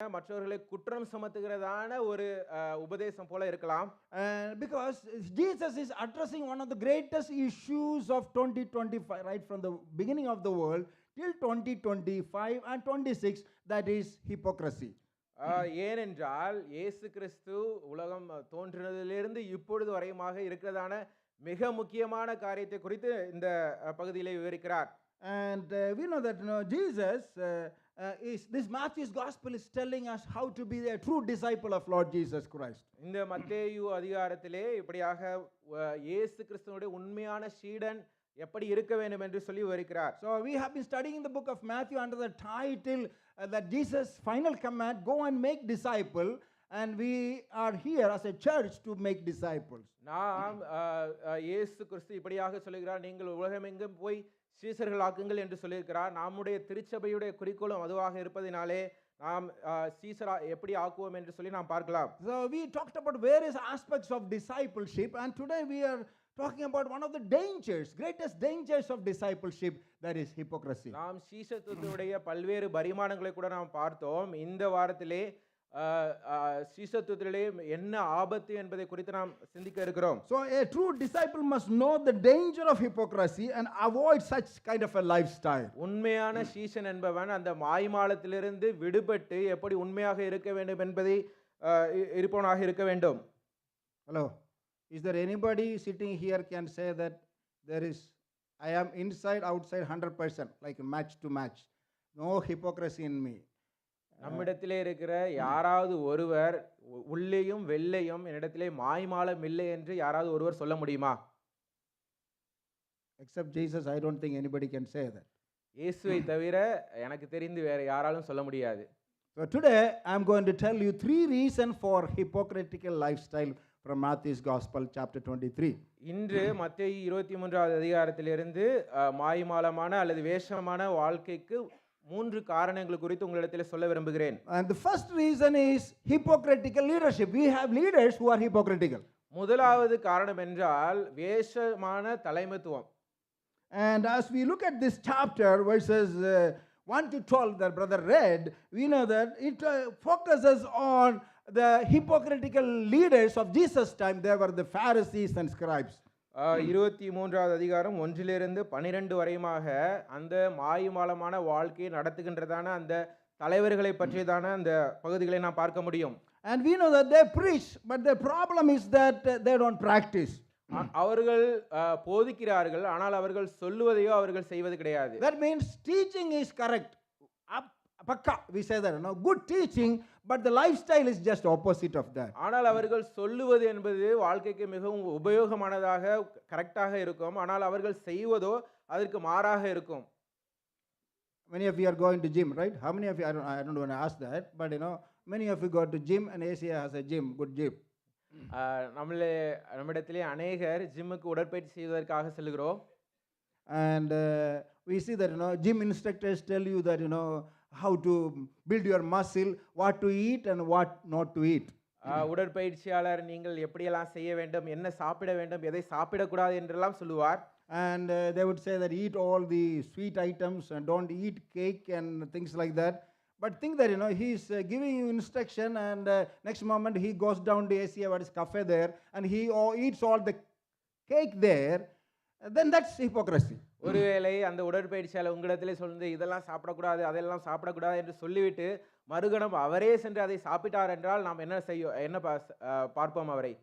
மற்றவர்களை குற்றம் சுமத்துகிறதான ஒரு உபதேசம் போல இருக்கலாம் And because Jesus is addressing one of the greatest issues of 2025, right from the beginning of the world till 2025 and 26, that is hypocrisy. அஹ், ஏனென்றால் இயேசு கிறிஸ்து உலகம் தோன்றினதிலிருந்து இப்பொழுது வரையுமாக இருக்கிறதான மிக முக்கியமான காரியத்தை குறித்து இந்த பகுதியிலே விவரிக்கிறார் And uh, we know that you know, Jesus uh, uh, is, this Matthew's gospel is telling us how to be a true disciple of Lord Jesus Christ. இந்த மத்தேயு அதிகாரத்திலே இப்படியாக அஹ், இயேசு கிறிஸ்துவனுடைய உண்மையான சீடன் எப்படி இருக்க வேண்டும் என்று சொல்லி விவரிக்கிறார் So we have been studying the book of Matthew under the title uh, that Jesus' final command, go and make disciple. And we are here as a church to make disciples. நாம் அஹ், அஹ், இயேசு கிறிஸ்து இப்படியாக சொல்லுகிறார் நீங்கள் உலகமெங்கும் போய் சீசர்களாக்குங்கள் என்று சொல்லியிருக்கிறார் நம்முடைய திருச்சபையுடைய குறிக்கோளும் அதுவாக இருப்பதினாலே நாம் அஹ், சீசரா எப்படி ஆக்குவோம் என்று சொல்லி நாம் பார்க்கலாம் So we talked about various aspects of discipleship, and today we are talking about one of the dangers, greatest dangers of discipleship, that is hypocrisy. நாம் சீசத்துவத்துடைய பல்வேறு பரிமாணங்களை கூட நாம் பார்த்தோம் இந்த வாரத்திலே அஹ், அஹ், சீசத்துவத்திலே என்ன ஆபத்து என்பதை குறித்து நாம் சிந்திக்க இருக்கிறோம் So a true disciple must know the danger of hypocrisy and avoid such kind of a lifestyle. உண்மையான சீசன் என்பவன் அந்த மாய்மாலத்திலிருந்து விடுபட்டு எப்படி உண்மையாக இருக்க வேண்டும் என்பதை இருப்பவனாக இருக்க வேண்டும் Hello. Is there anybody sitting here can say that there is, I am inside, outside 100%, like match to match. No hypocrisy in me. நம்மிடத்திலே இருக்கிற யாராவது ஒருவர் உள்ளேயும் வெள்ளையும் என்னிடத்திலே மாய்மாலம் இல்லை என்று யாராவது ஒருவர் சொல்ல முடியுமா Except Jesus, I don't think anybody can say that. இயேசுவை தவிர எனக்கு தெரிந்து வேற யாராலும் சொல்ல முடியாது So today, I'm going to tell you three reasons for hypocritical lifestyle from Matthew's Gospel, chapter 23. இன்று மத்தேயு இருபத்தி மூன்றாவது அதிகாரத்திலிருந்து மாய்மாலமான அல்லது வேஷமான வாழ்க்கைக்கு மூன்று காரணங்கள் குறித்து உங்களிடத்தில் சொல்ல விரும்புகிறேன் And the first reason is hypocritical leadership. We have leaders who are hypocritical. முதலாவது காரணம் என்றால் வேஷமான தலைமைத்துவம் And as we look at this chapter, verses uh, 1 to 12 that brother read, we know that it uh, focuses on the hypocritical leaders of Jesus' time. They were the Pharisees and scribes. இருபத்தி மூன்றாவது அதிகாரம் ஒன்றிலிருந்து பனிரெண்டு வரையுமாக அந்த மாயுமாலமான வாழ்க்கையை நடத்துகின்றதான அந்த தலைவர்களை பற்றியதான அந்த பகுதிகளை நாம் பார்க்க முடியும் And we know that they preach, but the problem is that they don't practice. அவர்கள் போதிக்கிறார்கள் ஆனால் அவர்கள் சொல்லுவதையோ அவர்கள் செய்வது கிடையாது That means teaching is correct. Up- Pakka, we say that, you know, good teaching, but the lifestyle is just opposite of that. ஆனால் அவர்கள் சொல்லுவது என்பது வாழ்க்கைக்கு மிகவும் உபயோகமானதாக கரெக்டாக இருக்கும் ஆனால் அவர்கள் செய்வதோ அதற்கு மாறாக இருக்கும் Many of you are going to gym, right? How many of you, I don't, I don't want to ask that, but you know, many of you go to gym and Asia has a gym, good gym. அஹ், நம்மளே நம்மிடத்திலே அநேகர் ஜிம்முக்கு உடற்பயிற்சி செய்வதற்காக செல்கிறோம் And uh, we see that, you know, gym instructors tell you that, you know, how to build your muscle, what to eat and what not to eat. அஹ், உடற்பயிற்சியாளர் நீங்கள் எப்படியெல்லாம் செய்ய வேண்டும் என்ன சாப்பிட வேண்டும் எதை சாப்பிடக்கூடாது என்றெல்லாம் சொல்லுவார் And uh, they would say that eat all the sweet items and don't eat cake and things like that. But think that, you know, he's uh, giving you instruction and uh, next moment he goes down to Asia, what is cafe there, and he all, eats all the cake there, then that's hypocrisy. ஒருவேளை அந்த உடற்பயிற்சியாளர் உங்களிடத்திலே சொல்லுது இதெல்லாம் சாப்பிடக்கூடாது அதெல்லாம் சாப்பிடக்கூடாது என்று சொல்லிவிட்டு மறுகணம் அவரே சென்று அதை சாப்பிட்டார் என்றால் நாம் என்ன செய்ய என்ன பார்ப்போம் அவரை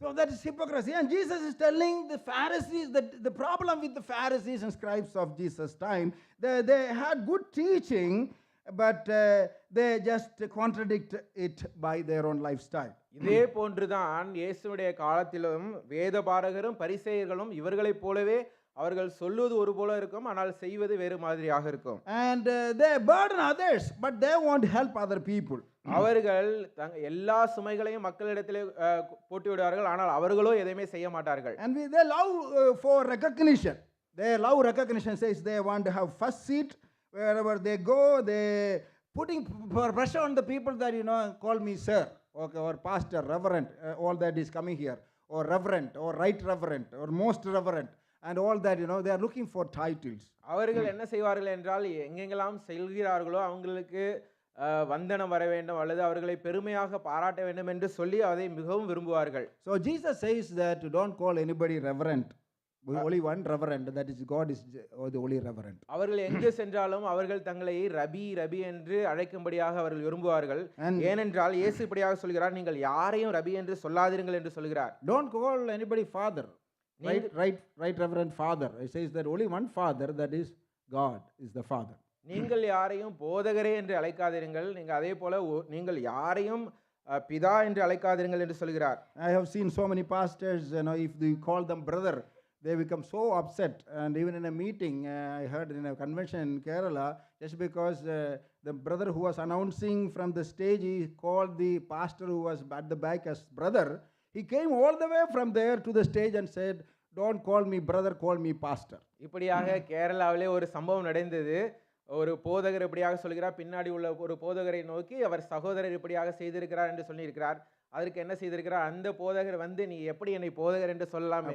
So that is hypocrisy. And Jesus is telling the Pharisees that the problem with the Pharisees and scribes of Jesus' time, they, they had good teaching, but uh, they just contradict it by their own lifestyle. இதே போன்றுதான் இயேசுடைய காலத்திலும் வேதபாரகரும் பரிசேயர்களும் இவர்களைப் போலவே அவர்கள் சொல்லுவது ஒரு போல இருக்கும் ஆனால் செய்வது வேறு மாதிரியாக இருக்கும் And uh, they burden others, but they won't help other people. அவர்கள் தங்க எல்லா சுமைகளையும் மக்களிடத்திலே போட்டு விடுவார்கள் ஆனால் அவர்களோ எதையுமே செய்ய மாட்டார்கள் And we, they love uh, for recognition. They love recognition, says they want to have first seat wherever they go. They putting p- p- pressure on the people that, you know, call me sir, okay, or pastor, reverend, uh, all that is coming here, or reverend, or right reverend, or most reverend, and all that, you know, they are looking for titles. அவர்கள் என்ன செய்வார்கள் என்றால் எங்கெங்கெல்லாம் செல்கிறார்களோ அவங்களுக்கு வந்தனம் வர வேண்டும் அல்லது அவர்களை பெருமையாக பாராட்ட வேண்டும் என்று சொல்லி அதை மிகவும் விரும்புவார்கள் So Jesus says that you don't call anybody reverend. Only one reverend, that is God is uh, the only reverend. அவர்கள் எங்கு சென்றாலும் அவர்கள் தங்களை ரபி ரபி என்று அழைக்கும்படியாக அவர்கள் விரும்புவார்கள் ஏனென்றால் இயேசு இப்படியாக சொல்கிறார் நீங்கள் யாரையும் ரபி என்று சொல்லாதீர்கள் என்று சொல்கிறார் don't call anybody father. Right, right, right, reverend father. It says that only one father, that is God, is the father. நீங்கள் யாரையும் போதகரே என்று அழைக்காதீர்கள் நீங்கள் அதே போல நீங்கள் யாரையும் பிதா என்று அழைக்காதீர்கள் என்று சொல்கிறார் I have seen so many pastors, you know, if you call them brother, they become so upset. And even in a meeting, uh, I heard in a convention in Kerala, just because uh, the brother who was announcing from the stage, he called the pastor who was at the back as brother. He came all the way from there to the stage and said, don't call me brother call me pastor இப்படியாக கேரளாவிலே ஒரு சம்பவம் நடந்தது. ஒரு போதகர் இப்படியாக சொல்கிறார். பின்னாடி உள்ள ஒரு போதகரை நோக்கி அவர் சகோதரர் இப்படியாக செய்திருக்கிறார் என்று சொல்லியிருக்கிறார். அதற்கு என்ன செய்திருக்கிறார் அந்த போதகர் வந்து நீ எப்படி என்னை போதகர் என்று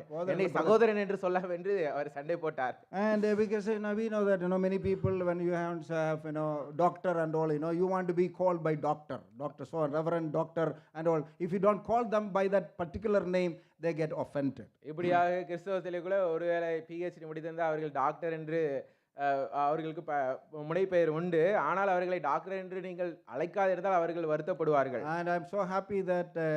போதகர் என்னை. சகோதரன் என்று சொல்லலாம் என்று அவர் சண்டை போட்டார் And uh, because you know, we know that you know many people when you have, have you know doctor and all you know you want to be called by doctor, doctor so reverend doctor and all. If you don't call them by that particular name, they get offended. இப்படியாக கிறிஸ்தவத்திலே கூட ஒருவேளை PhD முடித்திருந்தால் அவர்கள் doctor என்று அவர்களுக்கு ப முனைப்பெயர் உண்டு ஆனால் அவர்களை டாக்டர் என்று நீங்கள் அழைக்காதிருந்தால் அவர்கள் வருத்தப்படுவார்கள் And I'm so happy that uh,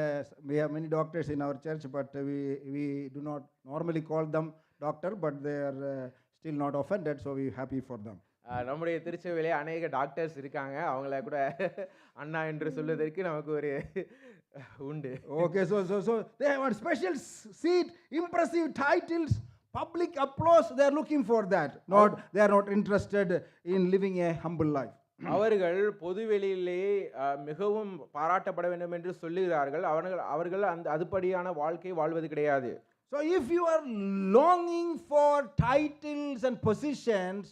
we have many doctors in our church, but uh, we we do not normally call them doctor, but they are uh, still not offended, so we're happy for them. அஹ், நம்முடைய திருச்சபையிலே அநேக doctors இருக்காங்க அவங்கள கூட அண்ணா என்று சொல்வதற்கு நமக்கு ஒரு உண்டு Okay, so so so they have a special s- seat, impressive titles, public applause. They are looking for that. Not they are not interested in living a humble life. அவர்கள் பொதுவெளியிலே மிகவும் பாராட்டப்பட வேண்டும் என்று சொல்லுகிறார்கள் அவர்கள் அவர்கள் அந்த அதுபடியான வாழ்க்கை வாழ்வது கிடையாது So if you are longing for titles and positions,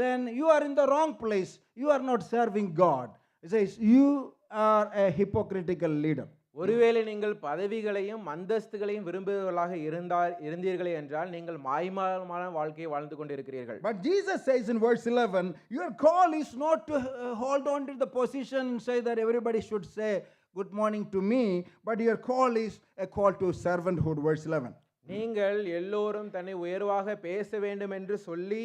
then you are in the wrong place. You are not serving God. It says you are a hypocritical leader. ஒருவேளை நீங்கள் பதவிகளையும் அந்தஸ்துகளையும் விரும்புவர்களாக இருந்தால் இருந்தீர்களே என்றால் நீங்கள் மாய்மாலமான வாழ்க்கையை வாழ்ந்து கொண்டிருக்கிறீர்கள் But Jesus says in verse 11, your call is not to uh, hold on to the position and say that everybody should say good morning to me, but your call is a call to servanthood, verse 11. நீங்கள் எல்லோரும் தன்னை உயர்வாக பேச வேண்டும் என்று சொல்லி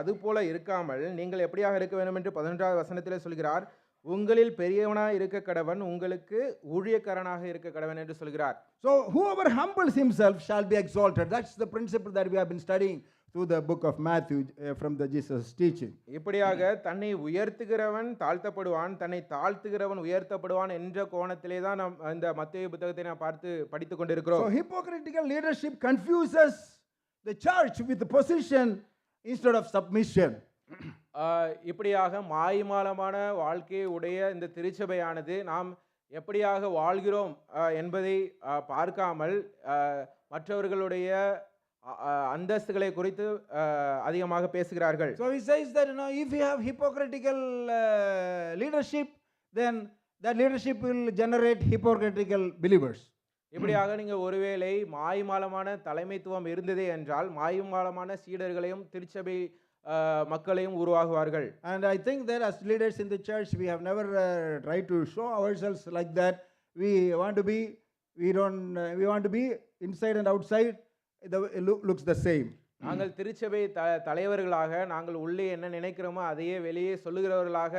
அதுபோல இருக்காமல் நீங்கள் எப்படியாக இருக்க வேண்டும் என்று பதினொன்றாவது வசனத்திலே சொல்கிறார் உங்களில் பெரியவனாய் இருக்க கடவன் உங்களுக்கு ஊழியக்காரனாக இருக்க கடவன் என்று சொல்கிறார் So whoever humbles himself shall be exalted. That's the principle that we have been studying through the book of Matthew uh, from the Jesus teaching. இப்படியாக தன்னை உயர்த்துகிறவன் தாழ்த்தப்படுவான் தன்னை தாழ்த்துகிறவன் உயர்த்தப்படுவான் என்ற கோணத்திலே தான் நாம் இந்த மத்திய புத்தகத்தை நாம் பார்த்து படித்துக் So கொண்டிருக்கிறோம் hypocritical leadership confuses the church with the position instead of submission. இப்படியாக மாய்மாலமான வாழ்க்கையை உடைய இந்த திருச்சபையானது நாம் எப்படியாக வாழ்கிறோம் என்பதை பார்க்காமல் மற்றவர்களுடைய அந்தஸ்துகளை குறித்து அதிகமாக பேசுகிறார்கள் So he says that you know if you have hypocritical uh, leadership, then that leadership will generate hypocritical believers. இப்படியாக நீங்கள் ஒருவேளை மாய்மாலமான தலைமைத்துவம் இருந்ததே என்றால் மாய்மாலமான சீடர்களையும் திருச்சபை மக்களையும் உருவாகுவார்கள் And I think that as leaders in the church, we have never uh, tried to show ourselves like that. We want to be, we don't, uh, we want to be inside and outside. The it look, looks the same. நாங்கள் திருச்சபை த தலைவர்களாக நாங்கள் உள்ளே என்ன நினைக்கிறோமோ அதையே வெளியே சொல்லுகிறவர்களாக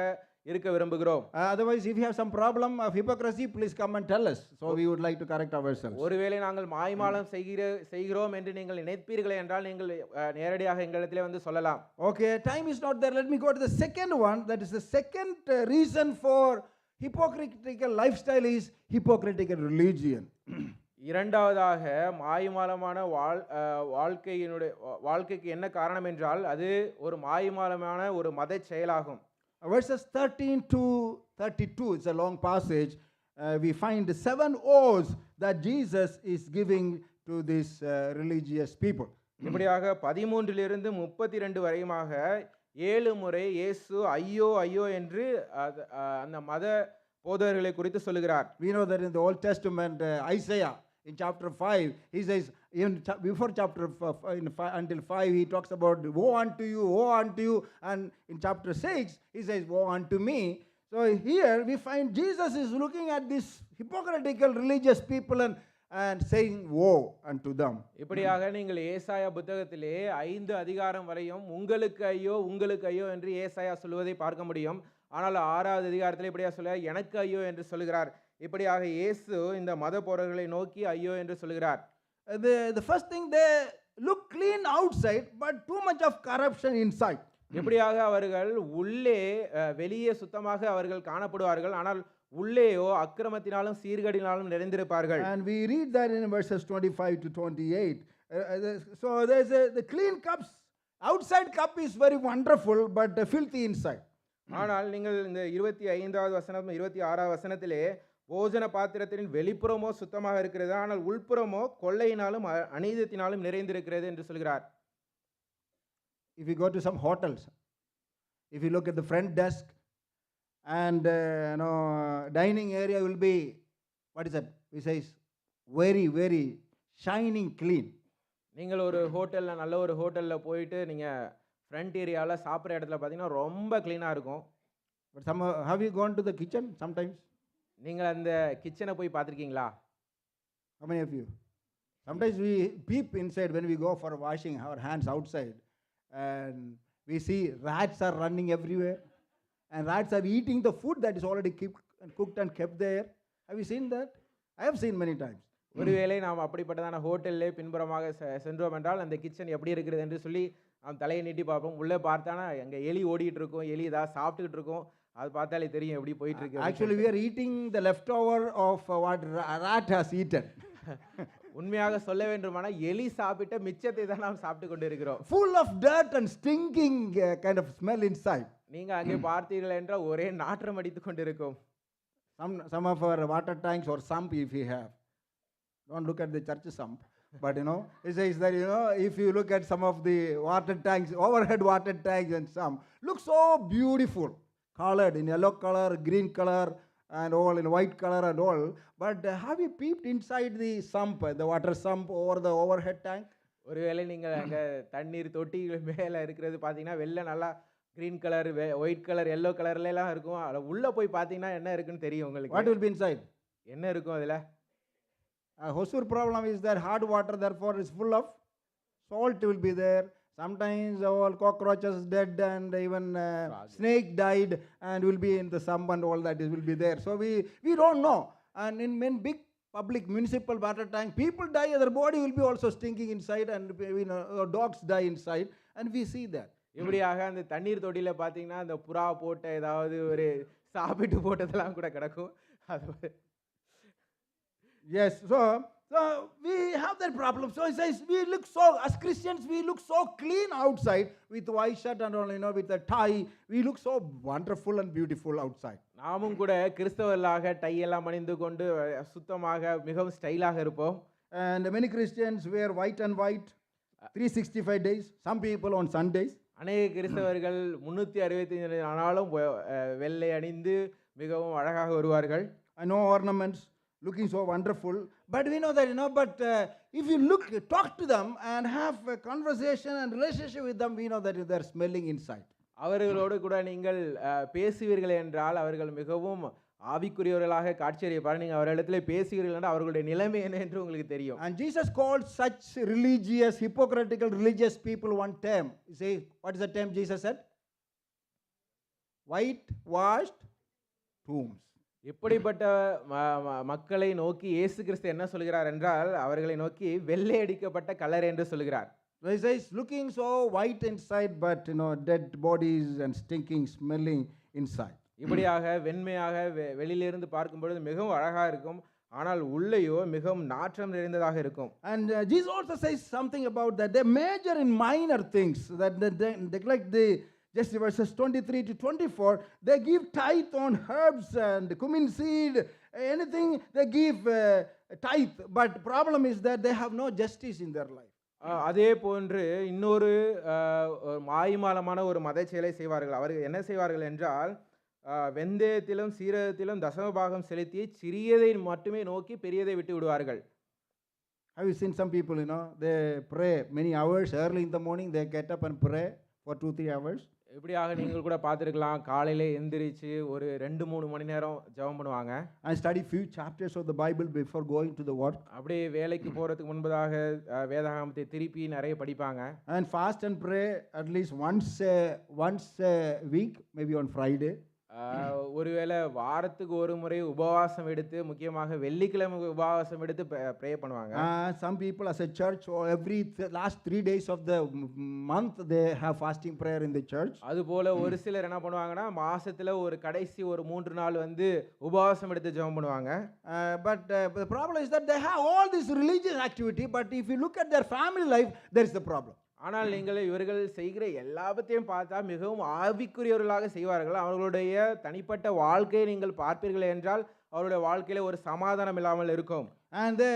இருக்க விரும்புகிறோம் Uh, otherwise, if you have some problem of hypocrisy, please come and tell us. So we would like to correct ourselves. ஒருவேளை நாங்கள் மாய்மாலம் செய்கிற செய்கிறோம் என்று நீங்கள் நினைப்பீர்களே என்றால் நீங்கள் நேரடியாக எங்களிடத்திலே வந்து சொல்லலாம் Okay, time is not there. Let me go to the second one. That is the second uh, reason for hypocritical lifestyle is hypocritical religion. இரண்டாவதாக மாய்மாலமான வாழ் வாழ்க்கையினுடைய வா- வாழ்க்கைக்கு என்ன காரணம் என்றால் அது ஒரு மாய்மாலமான ஒரு மத செயலாகும் Uh, Verses 13 to 32, it's a long passage. Uh, we find seven O's that Jesus is giving to these uh, religious people. இப்படியாக பதிமூன்றிலிருந்து முப்பத்தி ரெண்டு வரையுமாக ஏழு முறை இயேசு ஐயோ ஐயோ என்று அந்த மத போதகர்களை குறித்து சொல்லுகிறார் We know that in the Old Testament, uh, Isaiah in chapter 5, he says, even cha- before chapter f- f- in fi- until 5, he talks about woe unto you, woe unto you. And in chapter 6, he says, woe unto me. So here we find Jesus is looking at these hypocritical religious people and, and saying woe unto them. இப்படியாக நீங்கள் ஏசாயா புத்தகத்திலே ஐந்து அதிகாரம் வரையும் உங்களுக்கு ஐயோ உங்களுக்கு ஐயோ என்று ஏசாயா சொல்லுவதை பார்க்க முடியும் ஆனால் ஆறாவது அதிகாரத்தில் இப்படியா சொல்ல எனக்கு ஐயோ என்று சொல்கிறார் இப்படியாக இயேசு இந்த மத போரர்களை நோக்கி ஐயோ என்று சொல்லுகிறார் Uh, The, the first thing they look clean outside, but too much of corruption inside. இப்படியாக அவர்கள் உள்ளே வெளியே சுத்தமாக அவர்கள் காணப்படுவார்கள் ஆனால் உள்ளேயோ அக்கிரமத்தினாலும் சீர்கடினாலும் நிறைந்திருப்பார்கள் And we read that in verses 25 to 28. Uh, uh, the- so there's a, the clean cups, outside cup is very wonderful, but uh, filthy inside. ஆனால் நீங்கள் இந்த இருபத்தி ஐந்தாவது வசனம் இருபத்தி ஆறாவது வசனத்திலே போஜன பாத்திரத்தின் வெளிப்புறமோ சுத்தமாக இருக்கிறது ஆனால் உள்புறமோ கொள்ளையினாலும் அநீதத்தினாலும் நிறைந்திருக்கிறது என்று சொல்கிறார் some hotels, if you look at the front desk, and uh, you know, dining area will be, what is that? We say is very, very shining clean. நீங்கள் ஒரு ஹோட்டலில் நல்ல ஒரு ஹோட்டலில் போயிட்டு நீங்கள் ஃப்ரண்ட் ஏரியாவில் சாப்பிட்ற இடத்துல பார்த்தீங்கன்னா ரொம்ப க்ளீனாக இருக்கும் But some, have you gone to the kitchen sometimes? நீங்கள் அந்த கிச்சனை போய் பார்த்துருக்கீங்களா How many of you? Sometimes we peep inside when we go for washing our hands outside, and we see rats are running everywhere, and rats are eating the food that is already keep, cooked and kept there. Have you seen that? I have seen many times. ஒருவேளை நாம் அப்படிப்பட்டதான ஹோட்டல்லே பின்புறமாக சென்றோம் என்றால் அந்த kitchen எப்படி இருக்கிறது என்று சொல்லி நாம் தலையை நீட்டி பார்ப்போம் உள்ளே பார்த்தானா அங்கே எலி ஓடிட்டு இருக்கும் எலி ஏதாவது சாப்பிட்டுக்கிட்டு இருக்கும் அது பார்த்தாலே தெரியும் எப்படி போயிட்டு இருக்கு we are eating the leftover of uh, what ra- rat has eaten. உண்மையாக சொல்ல வேண்டுமானால் எலி சாப்பிட்ட மிச்சத்தை தான் நாம் சாப்பிட்டு கொண்டு இருக்கிறோம் of dirt and stinking uh, kind of smell inside. நீங்கள் அங்கே பார்த்தீர்கள் என்றால் ஒரே நாற்றம் அடித்து கொண்டிருக்கும் Some, some of our water tanks or sump, if we have. Don't look at the church sump. But you know, it says that you know, if you look at some of the water tanks, overhead water tanks and some, look so beautiful, colored in yellow color, green color, and all in white color and all. But uh, have you peeped inside the sump, uh, the water sump or the overhead tank? ஒருவேளை நீங்கள் அங்கே தண்ணீர் தொட்டிகள் மேலே இருக்கிறது பார்த்தீங்கன்னா வெளில நல்லா green colour white colour yellow கலர்லாம் இருக்கும் அதில் உள்ளே போய் பார்த்தீங்கன்னா என்ன இருக்குன்னு தெரியும் உங்களுக்கு will be inside? என்ன இருக்கும் அதில் Uh, Hosur problem is that hard water, therefore, is full of salt will be there. Sometimes all cockroaches dead and even uh, Frogs. snake died and will be in the sump and all that is will be there. So we, we don't know. And in many big public municipal water tank, people die, their body will be also stinking inside and you know, uh, dogs die inside and we see that. இப்படியாக அந்த தண்ணீர் தொட்டியில் பார்த்தீங்கன்னா அந்த புறா போட்ட ஏதாவது ஒரு சாப்பிட்டு போட்டதெல்லாம் கூட கிடக்கும் அது ஒரு- Yes, so, we have that problem. So it says we look so, as Christians, we look so clean outside with white shirt and all, you know, with a tie. We look so wonderful and beautiful outside. நாமும் கூட கிறிஸ்தவர்களாக டையெல்லாம் அணிந்து கொண்டு சுத்தமாக மிகவும் ஸ்டைலாக இருப்போம் And many Christians wear white and white 365 days, some people on Sundays. அநேக கிறிஸ்தவர்கள் முன்னூற்றி அறுபத்தி ஆனாலும் வெள்ளை அணிந்து மிகவும் அழகாக வருவார்கள் I know ornaments looking so wonderful. But we know that, you know, but uh, if you look, talk to them and have a conversation and relationship with them, we know that they're smelling inside. அவர்களோடு கூட நீங்கள் அஹ், பேசுவீர்கள் என்றால் அவர்கள் மிகவும் ஆவிக்குரியவர்களாக காட்சியறியப்பார் நீங்கள் அவர்களிடத்துல பேசுகிறீர்கள் என்றால் அவர்களுடைய நிலைமை என்ன என்று உங்களுக்கு தெரியும் And Jesus called such religious, hypocritical religious people one term. You say, what is the term Jesus said? Whitewashed tombs. இப்படிப்பட்ட மக்களை நோக்கி இயேசு கிறிஸ்து என்ன சொல்கிறார் என்றால் அவர்களை நோக்கி வெள்ளை அடிக்கப்பட்ட கலர் என்று சொல்கிறார் he says, looking so white inside, but you know, dead bodies and stinking, smelling inside. இப்படியாக வெண்மையாக வெளியிலிருந்து பார்க்கும் பொழுது மிகவும் அழகாக இருக்கும் ஆனால் உள்ளேயோ மிகவும் நாற்றம் நிறைந்ததாக இருக்கும் And uh, Jesus also says something about that. They major in minor things, that they, they neglect the just verses 23 to 24. They give tithe on herbs and cumin seed, anything they give uh, tithe. But problem is that they have no justice in their life. அதே போன்று இன்னொரு ஒரு மாய்மாலமான ஒரு மத செயலை செய்வார்கள் அவர்கள் என்ன செய்வார்கள் என்றால் வெந்தயத்திலும் சீரகத்திலும் தசமபாகம் செலுத்தி சிறியதை மட்டுமே நோக்கி பெரியதை விட்டு விடுவார்கள் Have you seen some people, you know, they pray many hours early in the morning, they get up and pray for two, three hours. இப்படியாக நீங்கள் கூட பார்த்துருக்கலாம். காலையில எந்திரிச்சு ஒரு ரெண்டு மூணு மணி நேரம் ஜெபம் பண்ணுவாங்க. And study few chapters of the Bible before going to the work. அப்படியே வேலைக்கு போகிறதுக்கு முன்பதாக வேதாகமத்தை திருப்பி நிறைய படிப்பாங்க. And fast and pray at least once a, once a week, ஒருவேளை வாரத்துக்கு ஒரு முறை உபவாசம் எடுத்து முக்கியமாக வெள்ளிக்கிழமை உபவாசம் எடுத்து ப்ரே பண்ணுவாங்க Uh, as a church, or every th- last three days of the m- month, they have fasting prayer in the church. அதுபோல ஒரு சிலர் என்ன பண்ணுவாங்கன்னா மாசத்துல ஒரு கடைசி ஒரு மூன்று நாள் வந்து உபவாசம் எடுத்து ஜெபம் பண்ணுவாங்க Uh, uh, the problem is that they have all this religious activity, but if you look at their family life, there is the problem. ஆனால் நீங்கள் இவர்கள் செய்கிற எல்லாவற்றையும் பார்த்தா மிகவும் ஆவிக்குரியவர்களாக செய்வார்கள். அவர்களுடைய தனிப்பட்ட வாழ்க்கையை நீங்கள் பார்ப்பீர்கள் என்றால் அவருடைய வாழ்க்கையில ஒரு சமாதானம் இல்லாமல் இருக்கும். They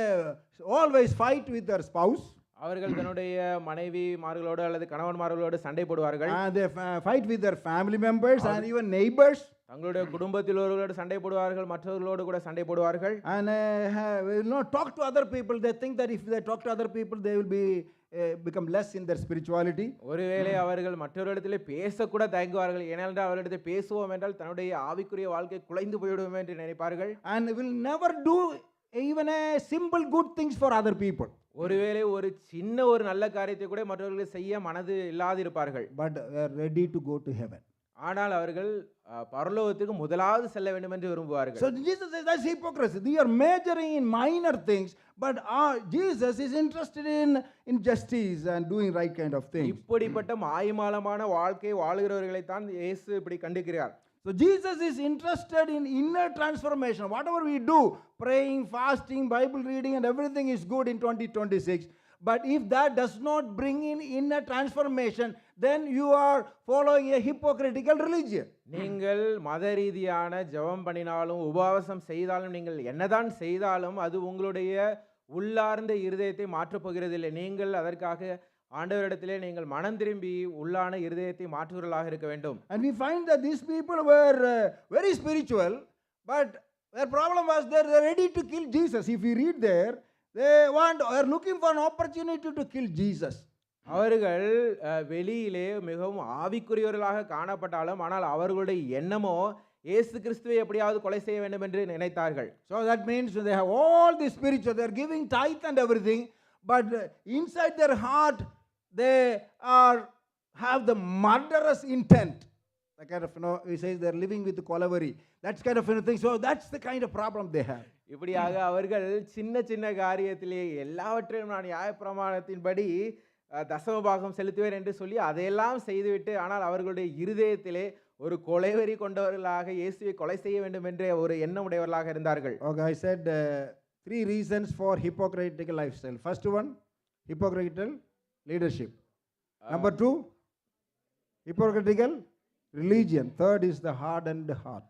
always fight with their spouse, அவர்கள் தன்னுடைய மனைவிமார்களோடு அல்லது கணவன்மார்களோடு சண்டை போடுவார்கள். Fight with their family members and even neighbors. தங்களுடைய குடும்பத்தில் ஒருவர்களோடு சண்டை போடுவார்கள் மற்றவர்களோடு கூட சண்டை போடுவார்கள். And uh, ha- will not talk to other people. They think that if they talk to other people, become less in their spirituality. ஒருவேளை அவர்கள் மற்றவரிடத்திலே பேசக்கூட தயங்குவார்கள். ஏனென்றால் அவரிடத்தில் பேசுவோம் என்றால் தன்னுடைய ஆவிக்குரிய வாழ்க்கை குலைந்து போய்விடுவோம் என்று நினைப்பார்கள். And will never do even a simple good things for other people. ஒருவேளை ஒரு சின்ன ஒரு நல்ல காரியத்தை கூட மற்றவர்களுக்கு செய்ய மனது இல்லாதிருப்பார்கள். Are ready to go to heaven. ஆனால் அவர்கள் பரலோகத்துக்கு முதலாவது செல்ல வேண்டும் என்று விரும்புவார்கள் so jesus says that's hypocrisy they are majoring in minor things but uh, jesus is interested in in justice and doing right kind of things இப்படிப்பட்ட மாய்மாலமான வாழ்க்கை வாழ்கிறவர்களைத்தான் இயேசு இப்படி கண்டிக்கிறார் so jesus is interested in inner transformation whatever we do praying fasting bible reading and everything is good in 2026 but if that does not bring in inner transformation then you are following a hypocritical religion நீங்கள் மத ரீதியான ஜெபம் பண்ணினாலும் உபவாசம் செய்தாலும் நீங்கள் என்னதான் செய்தாலும் அது உங்களுடைய உள்ளார்ந்த இருதயத்தை மாற்றப் போகிறதில்லை நீங்கள் அதற்காக ஆண்டவரிடத்திலே நீங்கள் மனம் திரும்பி உள்ளான இருதயத்தை மாற்றுவர்களாக இருக்க வேண்டும் And we find that these people were uh, very spiritual, but their problem was they're they're ready to kill Jesus. If you read there, they want are looking for an opportunity to kill Jesus. அவர்கள் வெளியிலே மிகவும் ஆவிக்குரியவர்களாக காணப்பட்டாலும் ஆனால் அவர்களுடைய எண்ணமோ இயேசு கிறிஸ்துவை எப்படியாவது கொலை செய்ய வேண்டும் என்று நினைத்தார்கள் So that means they have all the spiritual, they're giving tithe and everything, but uh, inside their heart, they are have the murderous intent. The kind of, you know, he says they're living with Kolaveri. That's kind of you know, thing. So that's the kind of problem they have. இப்படியாக அவர்கள் சின்ன சின்ன காரியத்திலே எல்லாவற்றையும் நான் நியாயப்பிரமாணத்தின்படி தசம பாகம் செலுத்துவேன் என்று சொல்லி அதையெல்லாம் செய்துவிட்டு ஆனால் அவர்களுடைய இருதயத்திலே ஒரு கொலைவெறி கொண்டவர்களாக இயேசுவை கொலை செய்ய வேண்டும் என்ற ஒரு எண்ணம் உடையவர்களாக இருந்தார்கள் Okay, I said uh, three reasons for hypocritical lifestyle. First one, hypocritical leadership. Number two, hypocritical religion. Third is the hardened heart.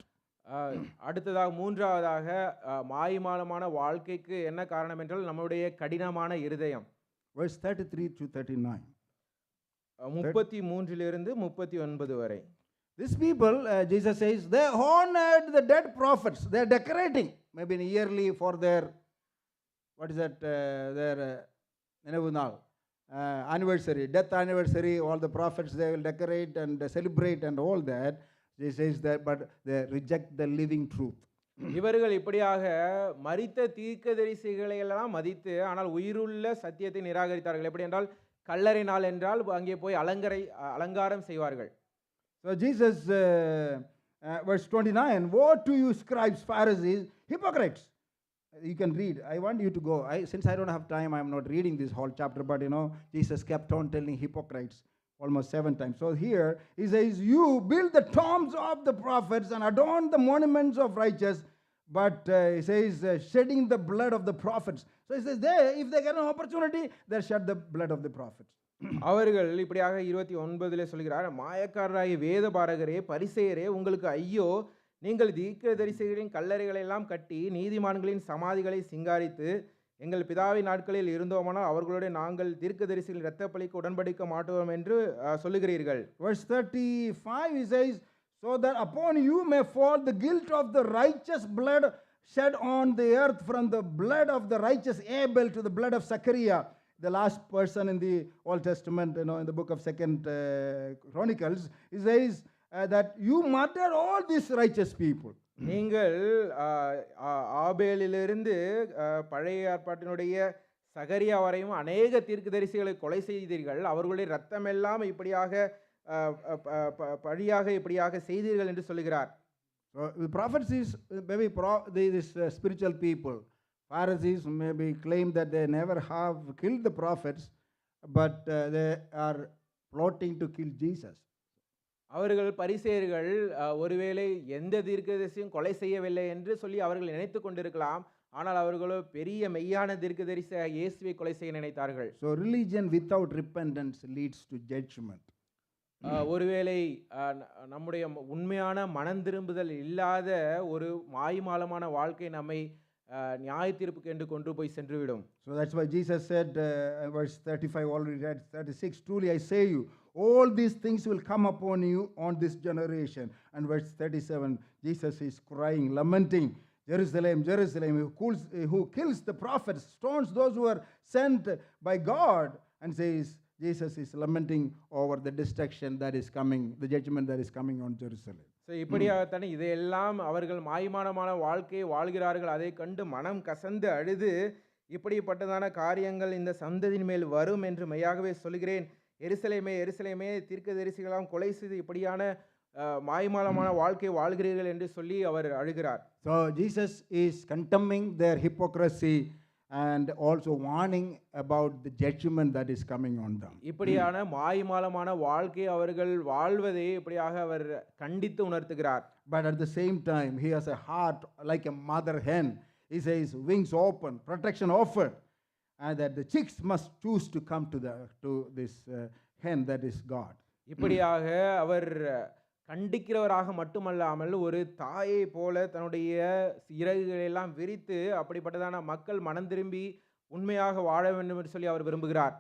அஹ், அடுத்ததாக மூன்றாவதாக அஹ், மாய்மாலமான வாழ்க்கைக்கு என்ன காரணம் என்றால் நம்முடைய கடினமான இருதயம் Verse 33 to 39. அஹ், முப்பத்தி மூன்றிலிருந்து முப்பத்தி ஒன்பது வரை These people, uh, Jesus says, they honored the dead prophets. They're decorating, maybe yearly for their, what is that, uh, their uh, நினைவு நாள், uh, anniversary, death anniversary, all the prophets, they will decorate and uh, celebrate and all that. He says that, but they reject the living truth. இவர்கள் இப்படியாக மரித்த தீர்க்கதரிசிகளை எல்லாம் மதித்து ஆனால் உயிருள்ள சத்தியத்தை நிராகரித்தார்கள் எப்படி என்றால் கல்லறை நாள் என்றால் அங்கே போய் அலங்கரை அ- அலங்காரம் செய்வார்கள் So Jesus, uh, uh, verse 29, Woe to you, scribes, Pharisees, hypocrites. You can read. I want you to go. I, since I don't have time, I'm not reading this whole chapter, but you know, Jesus kept on telling hypocrites almost seven times. So here he says, You build the tombs of the prophets and adorn the monuments of righteous, but uh, he says, uh, shedding the blood of the prophets. So he says, they, if they get an opportunity, they shed the blood of the prophets. அவர்கள் இப்படியாக இருபத்தி ஒன்பதிலே சொல்கிறார் மாயக்காரராகிய வேத பாரகரே பரிசெயரே உங்களுக்கு ஐயோ நீங்கள் தீர்க்கதரிசிகளின் கல்லறைகளை எல்லாம் கட்டி நீதிமான்களின் சமாதிகளை சிங்காரித்து எங்கள் பிதாவின் நாட்களில் இருந்தோமானால் அவர்களுடைய நாங்கள் தீர்க்கதரிசிகளின் இரத்தப்பழிக்கு உடன்படிக்க மாட்டோம் என்று அஹ், சொல்லுகிறீர்கள் Verse 35, he says, So that upon you may fall the guilt of the righteous blood shed on the earth from the blood of the righteous Abel to the blood of Zechariah, the last person in the Old Testament, you know, in the book of Second uh, Chronicles, he says uh, that you murdered all these righteous people. நீங்கள் ஆபேலிலிருந்து பழைய ஏற்பாட்டினுடைய சகரியா வரையும் அநேக தீர்க்கதரிசிகளை கொலை செய்தீர்கள் அவர்களுடைய ரத்தமெல்லாம் இப்படியாக ஆ, ப- ப- பழியாக இப்படியாக செய்தீர்கள் என்று சொல்லுகிறார் So the prophets is uh, maybe pro- they- these uh, spiritual people. Pharisees maybe claim that they never have killed the prophets, but uh, they are plotting to kill Jesus. அவர்கள் பரிசேயர்கள் ஒருவேளை எந்த தீர்க்கதரிசியும் கொலை செய்யவில்லை என்று சொல்லி அவர்கள் நினைத்து கொண்டிருக்கலாம். ஆனால் அவர்களோ பெரிய மெய்யான தீர்க்கதரிசியாக இயேசுவை கொலை செய்ய நினைத்தார்கள். So religion without repentance leads to judgment. ஆ, ஒருவேளை நம்முடைய உண்மையான மனம் திரும்புதல் இல்லாத ஒரு மாய்மாலமான வாழ்க்கை நம்மை நியாய தீர்ப்புக்கு என்று கொண்டு போய் சென்றுவிடும். So that's why Jesus said, uh, in verse 35, already read 36, truly I say you, all these things will come upon you on this generation. And verse 37, Jesus is crying, lamenting, Jerusalem, Jerusalem, who kills, who kills the prophets, stones those who are sent by God, and says, Jesus is lamenting over the destruction that is coming, the judgment that is coming on Jerusalem. So இப்படியாகத்தானே இதையெல்லாம் அவர்கள் மாய்மானமான வாழ்க்கையை வாழ்கிறார்கள் அதை கண்டு மனம் கசந்து அழுது இப்படிப்பட்டதான காரியங்கள் இந்த சந்ததியின் மேல் வரும் என்று மெய்யாகவே சொல்கிறேன் எருசலேமே எருசலேமே தீர்க்கதரிசிகளாம் கொலை செய்து இப்படியான மாய்மாலமான வாழ்க்கை வாழ்கிறீர்கள் என்று சொல்லி அவர் அழுகிறார் So Jesus is condemning their hypocrisy and also warning about the judgment that is coming on them. இப்படியான மாய்மாலமான வாழ்க்கை அவர்கள் வாழ்வதை இப்படியாக அவர் கண்டித்து உணர்த்துகிறார் at the same time, he has a heart like a mother hen. He says, wings open, protection offered, and that the chicks must choose to come to, the, to this uh, hen that is God. இப்படியாக அவர் கண்டிக்கிறவராக மட்டுமல்லாமல் ஒரு தாயை போல தன்னுடைய இறகுகளை எல்லாம் விரித்து அப்படிப்பட்டதான மக்கள் மனம் திரும்பி உண்மையாக வாழ வேண்டும் என்று சொல்லி அவர் விரும்புகிறார்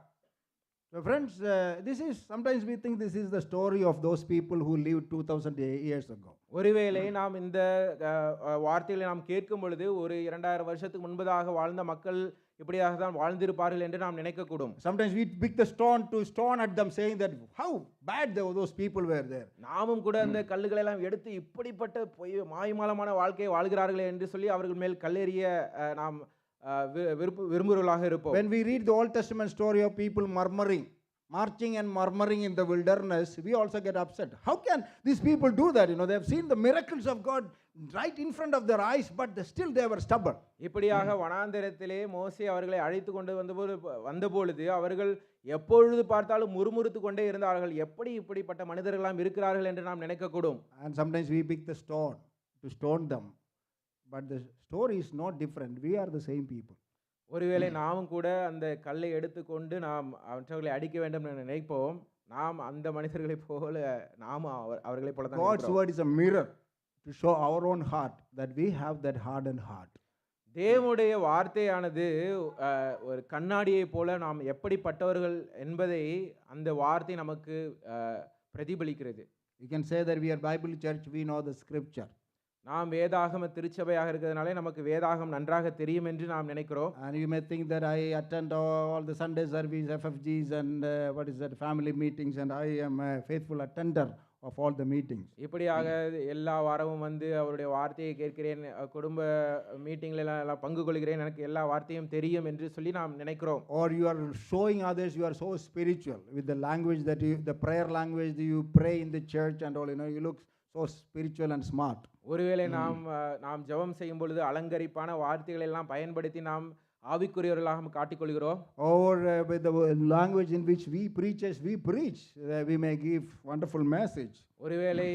So, friends, uh, this is sometimes we think this is the story of those people who lived 2000 years ago. ஒருவேளை நாம் இந்த வார்த்தைகளை நாம் கேட்கும் பொழுது ஒரு இரண்டாயிரம் வருஷத்துக்கு முன்பதாக வாழ்ந்த மக்கள் இப்படியாக தான் வாழ்ந்திருப்பார்கள் என்று நாம் நினைக்கக்கூடும் Sometimes we pick the stone to stone at them, saying that how bad tho- those people were there. நாமும் கூட அந்த கல்லுகளை எல்லாம் எடுத்து இப்படிப்பட்ட பொய் மாய்மாலமான வாழ்க்கையை வாழ்கிறார்களே என்று சொல்லி அவர்கள் மேல் கல்லெறிய நாம் வி- விருப்பு விரும்புகிறவர்களாக இருப்போம் When we read the Old Testament story of people murmuring, marching and murmuring in the wilderness, we also get upset. How can these people do that? You know, they have seen the miracles of God right in front of their eyes, but they- still they were stubborn. இப்படியாக வனாந்தரத்திலே மோசே அவர்களை அழைத்து கொண்டு வந்தபோது வந்தபொழுது அவர்கள் எப்பொழுது பார்த்தாலும் முறுமுறுத்து கொண்டே இருந்தார்கள் எப்படி இப்படிப்பட்ட மனிதர்களாம் இருக்கிறார்கள் என்று நாம் நினைக்கக்கூடும் And sometimes we pick the stone to stone them. But the story is not different. We are the same people. ஒருவேளை நாமும் கூட அந்த கல்லை எடுத்துக்கொண்டு நாம் அவற்றை அடிக்க வேண்டும் என்று நினைப்போம் நாம் அந்த மனிதர்களைப் போல நாமும் அவர் அவர்களைப் போல தான் Mirror to show our own heart that we have that hardened heart. தேவனுடைய வார்த்தையானது ஒரு கண்ணாடியைப் போல நாம் எப்படிப்பட்டவர்கள் என்பதை அந்த வார்த்தை நமக்கு பிரதிபலிக்கிறது You can say that we are Bible church, we know the scripture. நாம் வேதாகம திருச்சபையாக இருக்கிறதுனாலே நமக்கு வேதாகம் நன்றாக தெரியும் என்று நாம் நினைக்கிறோம் And you may think that I attend all the Sunday service, FFGs, and uh, what is that, family meetings, and I am a of all the meetings. இப்படியாக எல்லா வாரமும் வந்து அவருடைய வார்த்தையை கேட்கிறேன் குடும்ப மீட்டிங்ல எல்லாம் எல்லாம் பங்கு கொள்கிறேன் எனக்கு எல்லா வார்த்தையும் தெரியும் என்று சொல்லி நாம் நினைக்கிறோம் are showing others you are so spiritual with the language that you, the prayer language that you pray in the church and all, you know, you look so spiritual and smart. ஒருவேளை நாம் நாம் ஜெபம் செய்யும் பொழுது அலங்கரிப்பான வார்த்தைகளை எல்லாம் பயன்படுத்தி நாம் ஆவிக்குரியவர்களாக நாம் காட்டிக்கொள்கிறோம் Or uh, with the wo- language in which we preachers, we preach, that we may give wonderful message. ஒருவேளை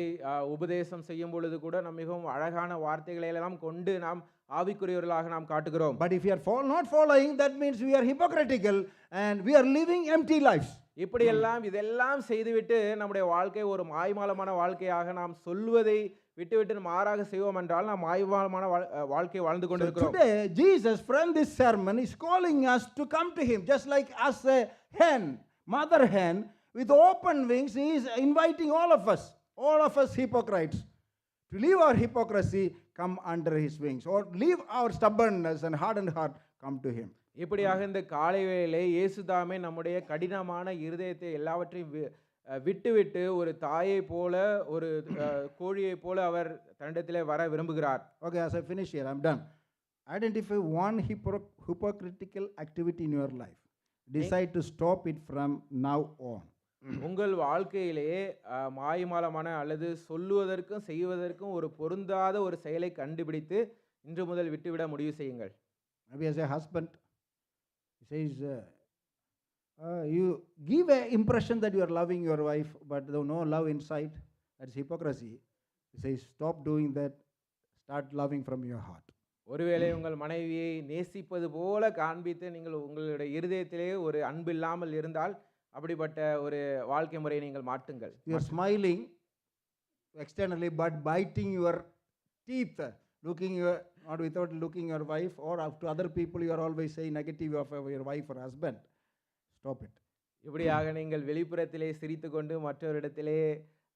உபதேசம் செய்யும் பொழுது கூட நாம் மிகவும் அழகான வார்த்தைகளை எல்லாம் கொண்டு நாம் ஆவிக்குரியவர்களாக நாம் காட்டுகிறோம் But if you are fol- not following, that means we are hypocritical and we are living empty lives. இப்படியெல்லாம் இதெல்லாம் செய்துவிட்டு நம்முடைய வாழ்க்கை ஒரு மாய்மாலமான வாழ்க்கையாக நாம் சொல்வதை விட்டுவிட்டு மாறாக செய்வோம் என்றால் நாம் மாய்மாலமான வாழ்- அஹ், வாழ்க்கையை வாழ்ந்து today, Jesus, from this sermon, is calling us to come to Him, just like as a hen, mother hen, with open wings, He is inviting all of us, all of us hypocrites, to leave our hypocrisy, come under His wings, or leave our stubbornness and hardened heart, come to Him. இப்படியாக இந்த காலை வேளையிலே இயேசுதாமே நம்முடைய கடினமான இருதயத்தை எல்லாவற்றையும் விட்டுவிட்டு ஒரு தாயை போல ஒரு அஹ், கோழியைப் போல அவர் தன்னிடத்திலே வர விரும்புகிறார் Okay, as I finish here, I'm done. Identify one hypocr- hypocritical activity in your life. Decide to stop it from now on. உங்கள் வாழ்க்கையிலே மாய்மாலமான அல்லது சொல்லுவதற்கும் செய்வதற்கும் ஒரு பொருந்தாத ஒரு செயலை கண்டுபிடித்து இன்று முதல் விட்டுவிட முடிவு செய்யுங்கள் as a husband, he says, uh, uh, you give a impression that you are loving your wife, but there's no love inside. That's hypocrisy. He says, stop doing that. Start loving from your heart. ஒருவேளை உங்கள் மனைவியை நேசிப்பது போல காண்பித்து நீங்கள் உங்களுடைய இருதயத்திலே ஒரு அன்பு இல்லாமல் இருந்தால் அப்படிப்பட்ட ஒரு வாழ்க்கை முறையை நீங்கள் மாட்டுங்கள் You are smiling externally, but biting your teeth, looking your not without looking your wife or up to other people. You are always saying negative of your wife Stop it. இப்படியாக நீங்கள் வெளிப்புறத்திலே சிரித்துக்கொண்டு மற்றவரிடத்திலே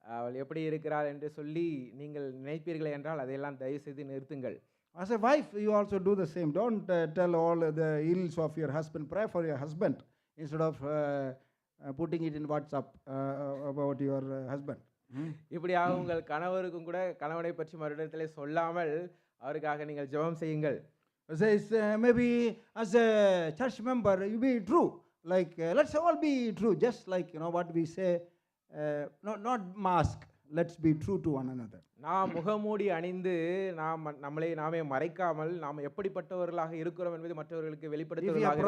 அவள் எப்படி இருக்கிறாள் என்று சொல்லி நீங்கள் நினைப்பீர்கள் என்றால் அதையெல்லாம் தயவு செய்து நிறுத்துங்கள் As a wife, you also do the same. Don't uh, tell all the ills of your husband. Pray for your husband instead of uh, uh, putting it in WhatsApp uh, about your uh, husband. Hmm? இப்படியாக உங்கள் கணவருக்கும் கூட கணவனை பற்றி மறுடத்திலே சொல்லாமல் அவருக்காக நீங்கள் ஜெபம் செய்யுங்கள் says uh, maybe as a church member, you be true. Like uh, let's all be true, just like you know what we say. Uh, not not mask. Let's be true to one another. நாம் முகமூடி அணிந்து நாம் நம்மளை நாமே மறைக்காமல் நாம் எப்படிப்பட்டவர்களாக இருக்கிறோம் என்பதை மற்றவர்களுக்கு வெளிப்படுத்துவதாக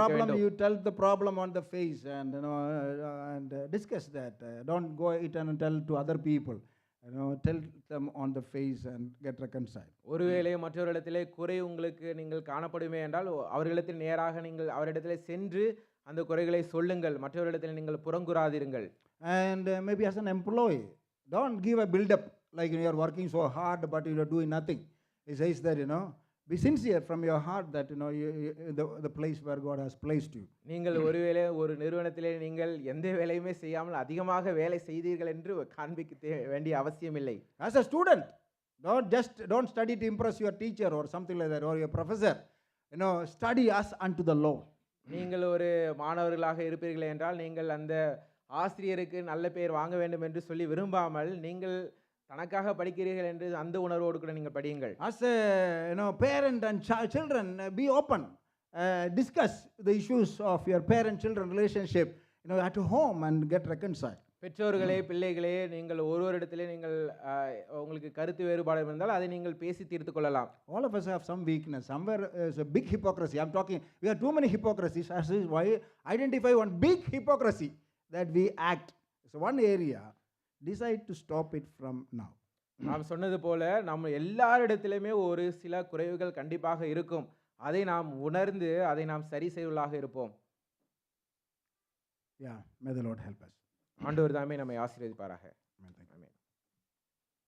uh, and uh, discuss that. Uh, don't go it and tell to other people. You know, tell them on the face and get reconciled. ஒருவேளை மற்றவர்களிடத்திலே குறை உங்களுக்கு நீங்கள் காணப்படுமே என்றால் அவர்களிடத்தில் நேராக நீங்கள் அவரிடத்திலே சென்று அந்த குறைகளை சொல்லுங்கள் மற்றவர்களிடத்தில் நீங்கள் புறங்குறாதிருங்கள் And uh, maybe as an employee, don't give a build-up like you are working so hard but you are doing nothing. He says that you know, be sincere from your heart that you know you, you, the the place where God has placed you. நீங்கள் ஒருவேளை ஒரு நிறுவனத்திலே நீங்கள் எந்த வேலையுமே செய்யாமல் அதிகமாக வேலை செய்தீர்கள் என்று காண்பிக்க தே- வேண்டிய அவசியமில்லை As a student, don't just don't study to impress your teacher or something like that or your professor. You know, study us unto the Lord. நீங்கள் ஒரு மாணவர்களாக இருப்பீர்கள் என்றால் நீங்கள் அந்த ஆசிரியருக்கு நல்ல பெயர் வாங்க வேண்டும் என்று சொல்லி விரும்பாமல் நீங்கள் தனக்காக படிக்கிறீர்கள் என்று அந்த உணர்வோடு கூட நீங்கள் படியுங்கள். As a parent and children be open discuss the issues of your parent children relationship of your home and get You know, பெற்றோர்களே பிள்ளைகளே நீங்கள் ஒருவரிடத்திலே நீங்கள் உங்களுக்கு கருத்து வேறுபாடு இருந்தால் அதை நீங்கள் பேசி தீர்த்து கொள்ளலாம் All of us have some weakness. Somewhere uh, is a big hypocrisy. I'm talking, we have too many hypocrisies. As is why identify one big hypocrisy that we act. So one area, decide to stop it from now. நாம் சொன்னது போல நம்ம எல்லாரிடத்திலுமே ஒரு சில குறைவுகள் கண்டிப்பாக இருக்கும் அதை நாம் உணர்ந்து அதை நாம் சரி செய்வதாக இருப்போம் may the Lord help us. ஆண்டவர் தாமே நம்மை ஆசீர்வதிப்பாராக.